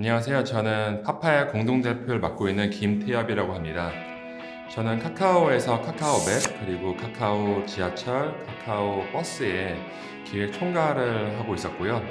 안녕하세요. 저는 파파야 공동대표를 맡고 있는 김태엽이라고 합니다. 저는 카카오에서 카카오맵 그리고 카카오 지하철, 카카오 버스의 기획 총괄을 하고 있었고요.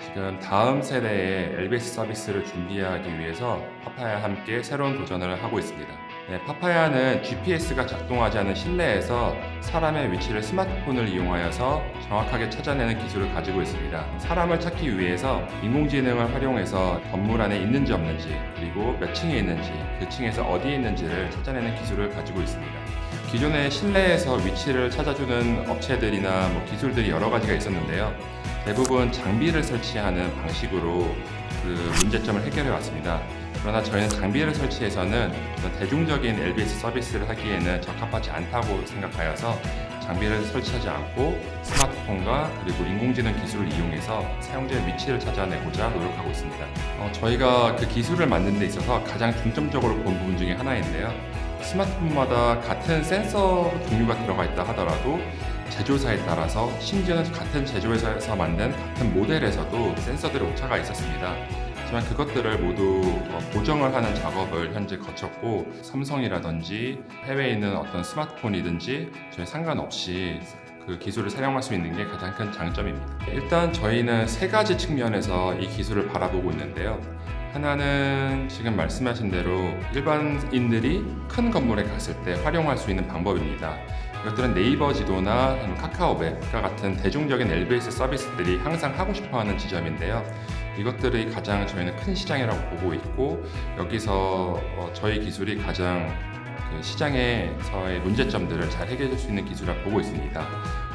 지금 다음 세대의 LBS 서비스를 준비하기 위해서 파파야와 함께 새로운 도전을 하고 있습니다. 네, 파파야는 GPS가 작동하지 않은 실내에서 사람의 위치를 스마트폰을 이용하여서 정확하게 찾아내는 기술을 가지고 있습니다. 사람을 찾기 위해서 인공지능을 활용해서 건물 안에 있는지 없는지 그리고 몇 층에 있는지 그 층에서 어디에 있는지를 찾아내는 기술을 가지고 있습니다. 기존의 실내에서 위치를 찾아주는 업체들이나 뭐 기술들이 여러 가지가 있었는데요. 대부분 장비를 설치하는 방식으로 그 문제점을 해결해 왔습니다. 그러나 저희는 장비를 설치해서는 대중적인 LBS 서비스를 하기에는 적합하지 않다고 생각하여서 장비를 설치하지 않고 스마트폰과 그리고 인공지능 기술을 이용해서 사용자의 위치를 찾아내고자 노력하고 있습니다. 어, 저희가 그 기술을 만드는 데 있어서 가장 중점적으로 본 부분 중에 하나인데요. 스마트폰마다 같은 센서 종류가 들어가 있다 하더라도 제조사에 따라서 심지어는 같은 제조회사에서 만든 같은 모델에서도 센서들의 오차가 있었습니다. 하지만 그것들을 모두 어, 보정을 하는 작업을 현재 거쳤고 삼성이라든지 해외에 있는 어떤 스마트폰이든지 저희 상관없이 그 기술을 사용할 수 있는 게 가장 큰 장점입니다. 일단 저희는 세 가지 측면에서 이 기술을 바라보고 있는데요. 하나는 지금 말씀하신 대로 일반인들이 큰 건물에 갔을 때 활용할 수 있는 방법입니다. 이것들은 네이버 지도나 아니면 카카오 맵과 같은 대중적인 LBS 서비스들이 항상 하고 싶어 하는 지점인데요. 이것들이 가장 저희는 큰 시장이라고 보고 있고 여기서 어, 저희 기술이 가장 그 시장에서의 문제점들을 잘 해결할 수 있는 기술이라고 보고 있습니다.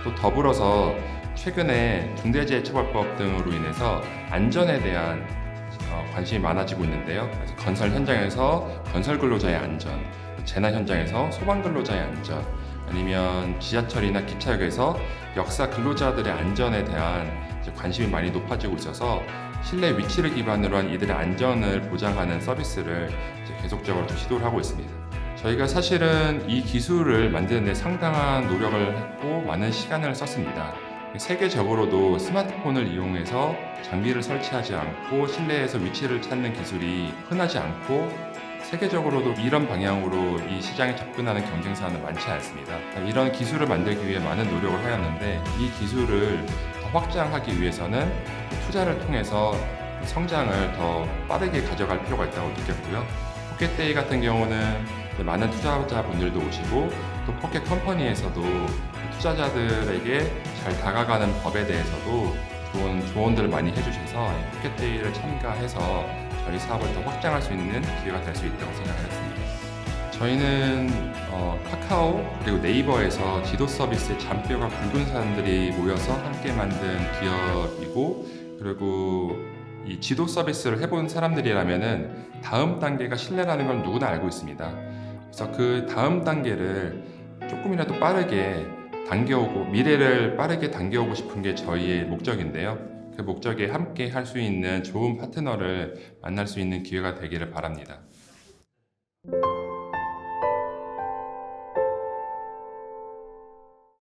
또 더불어서 최근에 중대재해처벌법 등으로 인해서 안전에 대한 어, 관심이 많아지고 있는데요. 그래서 건설 현장에서 건설 근로자의 안전, 재난 현장에서 소방 근로자의 안전, 아니면 지하철이나 기차역에서 역사 근로자들의 안전에 대한 관심이 많이 높아지고 있어서 실내 위치를 기반으로 한 이들의 안전을 보장하는 서비스를 계속적으로 좀 시도를 하고 있습니다. 저희가 사실은 이 기술을 만드는 데 상당한 노력을 했고 많은 시간을 썼습니다. 세계적으로도 스마트폰을 이용해서 장비를 설치하지 않고 실내에서 위치를 찾는 기술이 흔하지 않고 세계적으로도 이런 방향으로 이 시장에 접근하는 경쟁사는 많지 않습니다. 이런 기술을 만들기 위해 많은 노력을 하였는데 이 기술을 더 확장하기 위해서는 투자를 통해서 성장을 더 빠르게 가져갈 필요가 있다고 느꼈고요. 포켓데이 같은 경우는 많은 투자자분들도 오시고 또 포켓 컴퍼니에서도 투자자들에게 잘 다가가는 법에 대해서도 좋은 조언들을 많이 해주셔서 포켓데이를 참가해서 저희 사업을 더 확장할 수 있는 기회가 될 수 있다고 생각하였습니다. 저희는 어, 카카오 그리고 네이버에서 지도 서비스의 잔뼈가 굵은 사람들이 모여서 함께 만든 기업이고 그리고 이 지도 서비스를 해본 사람들이라면은 다음 단계가 신뢰라는 걸 누구나 알고 있습니다. 그래서 그 다음 단계를 조금이라도 빠르게 당겨오고 미래를 빠르게 당겨오고 싶은 게 저희의 목적인데요. 그 목적에 함께 할 수 있는 좋은 파트너를 만날 수 있는 기회가 되기를 바랍니다.